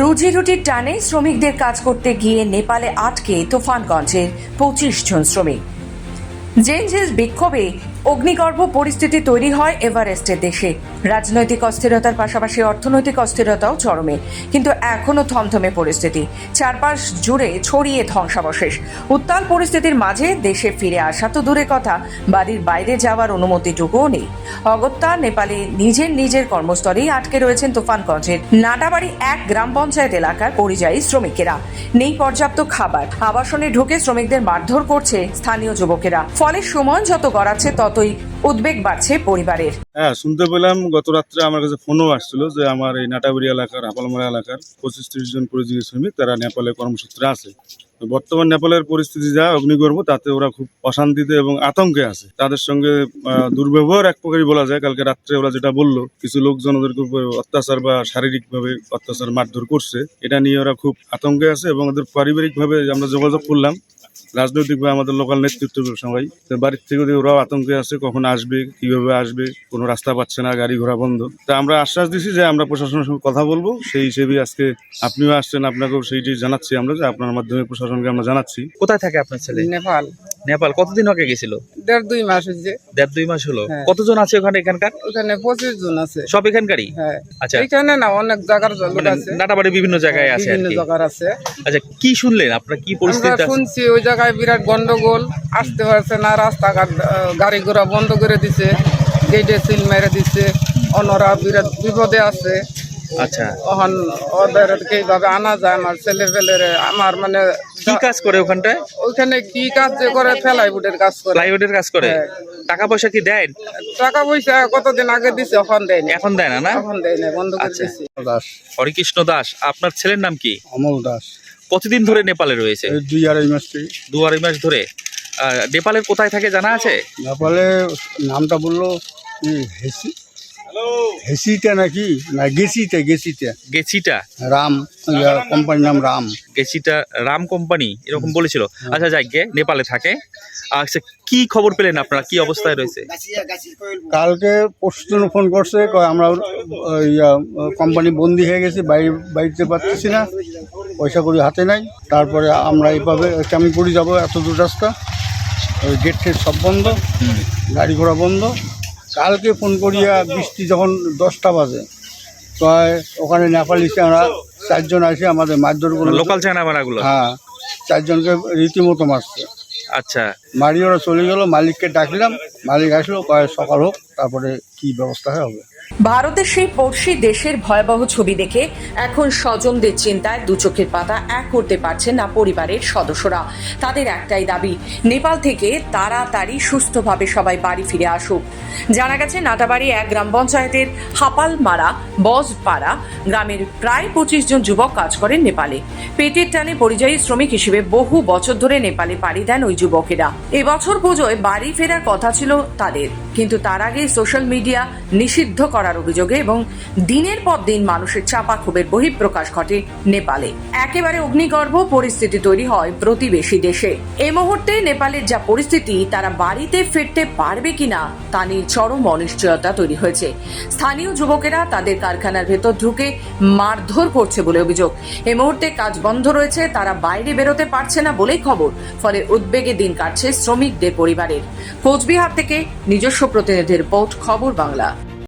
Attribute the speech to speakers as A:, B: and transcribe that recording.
A: রুজি রুটির টানে শ্রমিকদের কাজ করতে গিয়ে নেপালে আটকে তুফানগঞ্জের পঁচিশ জন শ্রমিক। জেনজেস বিক্ষোভে অগ্নিগর্ভ পরিস্থিতি তৈরি হয় এভারেস্টের দেশে। রাজনৈতিক অস্থিরতার পাশাপাশি অর্থনৈতিক অস্থিরতাও চরমে। কিন্তু এখনও থমথমে পরিস্থিতি। চারপাশ জুড়ে ছড়িয়ে ধ্বংসাবশেষ। উত্তাল পরিস্থিতির মাঝে দেশে ফিরে আসা তো দূরে কথা, বাড়ির বাইরে যাওয়ার অনুমতিটুকুও নেই। অগত্যা নেপালে নিজের নিজের কর্মস্থলেই আটকে রয়েছেন তুফানগঞ্জের নাটাবাড়ি এক গ্রাম পঞ্চায়েত এলাকার পরিযায়ী শ্রমিকেরা। নেই পর্যাপ্ত খাবার। আবাসনে ঢুকে শ্রমিকদের মারধর করছে স্থানীয় যুবকেরা। ফলে সময় যত গড়াচ্ছে ততই উদ্বেগ বাড়ছে পরিবারের।
B: হ্যাঁ শুনতে পেলাম গত রাত্রে আমার কাছে ফোনও আসছিল যে আমার এই নাটাবাড়ি এলাকার হাপালমারা এলাকার পঁচিশ ত্রিশ জন পরিযায়ী শ্রমিক তারা নেপালে কর্মসূত্রে আছে। বর্তমান নেপালের পরিস্থিতি যা অগ্নিগর্ভ তাতে ওরা খুব অশান্তিতে এবং আতঙ্কে আছে। তাদের সঙ্গে দুর্ব্যবহার এক প্রকারই বলা যায়। কালকে রাত্রে ওরা যেটা বলল, কিছু লোকজন ওদেরকে অত্যাচার বা শারীরিকভাবে অত্যাচার মারধর করছে। এটা নিয়ে ওরা খুব আতঙ্কে আছে এবং ওদের পারিবারিকভাবে আমরা যোগাযোগ করলাম। রাজনৈতিকভাবে আমাদের লোকাল নেতৃত্ব সবাই বাড়ির থেকে ওরাও আতঙ্কে আছে কখন আসবে কীভাবে আসবে কোনো রাস্তা পাচ্ছে না গাড়ি ঘোড়া বন্ধ। তা আমরা আশ্বাস দিছি যে আমরা প্রশাসনের সঙ্গে কথা বলব। সেই হিসেবে আজকে আপনিও আসছেন আপনাকেও সেইটি জানাচ্ছি আমরা যে আপনার মাধ্যমে প্রশাসনকে আমরা জানাচ্ছি।
C: কোথায় থাকে আপনার ছেলে?
D: নেপাল।
C: নেপাল। কতদিন আগে গেছিল?
D: দেড় দুই মাস হয়েছে।
C: দেড় দুই মাস হলো।
D: হ্যাঁ।
C: কতজন আছে ওখানে এখানকার?
D: ওখানে পঁচিশ জন আছে।
C: সব এখানকারই?
D: হ্যাঁ।
C: আচ্ছা।
D: এখানে না অনেক জায়গার লোক
C: মানে
D: আছে।
C: নাটাবাড়ি বিভিন্ন জায়গায় আছে
D: বিভিন্ন জায়গার আছে।
C: আচ্ছা কি শুনলেন? আপনার কি পরিস্থিতি
D: শুনছি ওই জায়গায় বিরাট গন্ডগোল আসতে পারছে না রাস্তাঘাট গাড়ি ঘোড়া বন্ধ করে দিছে গেটে সিল মেরে দিচ্ছে অন্যরা বিরাট বিপদে আছে।
C: আচ্ছা।
D: ওখান ওদের এইভাবে আনা যায় আমার ছেলে আমার মানে
C: কি কাজ করে ওখানটায়?
D: ওইখানে কি কাজ যে করে ফেলাই বুটের কাজ করে।
C: কাজ করে?
D: হ্যাঁ।
C: টাকা পয়সা কি দেয়?
D: টাকা পয়সা কতদিন আগে দিছে এখন দেয় না
C: এখন দেয় না না?
D: এখন দেয় না বন্ধ করে
C: আচ্ছা।
D: দিছে।
E: দাস।
C: হরিকৃষ্ণ দাস আপনার ছেলের নাম কি?
E: অমল দাস।
C: কতদিন ধরে নেপালে রয়েছে?
E: দুই আড়াই মাস থেকে।
C: দু আড়াই মাস ধরে। নেপালের কোথায় থাকে জানা আছে?
E: নেপালে নামটা বলল হেসি? হেসিটা নাকি? না গেছিতে গেছিতে
C: গেছিটা
E: রাম কোম্পানির নাম রাম।
C: গেছিটা রাম কোম্পানি এরকম বলেছিল। আচ্ছা যাই গে নেপালে থাকে। আচ্ছা কি খবর পেলেন আপনারা? কি অবস্থায় রয়েছে?
E: কালকে পরশু ফোন করছে কয় আমরা কোম্পানি বন্দি হয়ে গেছি বাইরে বাইরে পারতেছি না। পয়সা করি হাতে নাই। তারপরে আমরা এইভাবে কেমন করে যাব এত দূর রাস্তা? ওই গেট টেট সব বন্ধ গাড়ি ঘোড়া বন্ধ। কালকে ফোন করিয়া বৃষ্টি যখন দশটা বাজে কয় ওখানে নেপালি আমরা চারজন আসে আমাদের মারধর করে
C: লোকাল চায়না মারাগুলো?
E: হ্যাঁ চারজনকে রীতিমতো মারছে।
C: আচ্ছা।
E: মারি ওরা চলে গেল মালিককে ডাকলাম মালিক আসলো কয় সকাল হোক তারপরে কি ব্যবস্থা হয় হবে?
A: ভারতের সেই পড়শি দেশের ভয়াবহ ছবি দেখে এখন স্বজনদের চিন্তায় দু চোখের পাতা এক করতে পারছেন না পরিবারের সদস্যরা। তাদের একটাই দাবি, নেপাল থেকে তাড়াতাড়ি সুস্থভাবে সবাই বাড়ি ফিরে আসুক। জানা গেছে, নাটাবাড়ি এক গ্রাম পঞ্চায়েতের হাপালমারা, বজপাড়া গ্রামের প্রায় পঁচিশ জন যুবক কাজ করেন নেপালে। পেটের টানে পরিযায়ী শ্রমিক হিসেবে বহু বছর ধরে নেপালে পাড়ি দেন ওই যুবকেরা। এবছর পুজোয় বাড়ি ফেরার কথা ছিল তাদের, কিন্তু তার আগে সোশ্যাল মিডিয়া নিষিদ্ধ করার অভিযোগে এবং দিনের পর দিন মানুষের চাপা ক্ষোভের বহিঃপ্রকাশ ঘটে নেপালে। একেবারে অগ্নিগর্ভ পরিস্থিতি তৈরি হয় প্রতিবেশী দেশে। এই মুহূর্তে নেপালের যা পরিস্থিতি, তারা বাড়িতে ফিরতে পারবে কিনা, তা নিয়ে চরম অনিশ্চয়তা তৈরি হয়েছে। স্থানীয় যুবকেরা তাদের কারখানার ভেতর ঢুকে মারধর করছে বলে অভিযোগ। এ মুহূর্তে কাজ বন্ধ রয়েছে, তারা বাইরে বেরোতে পারছে না বলেই খবর। ফলে উদ্বেগে দিন কাটছে শ্রমিকদের পরিবারের। কোচবিহার থেকে নিজস্ব প্রতিনিধির রিপোর্ট, খবর বাংলা।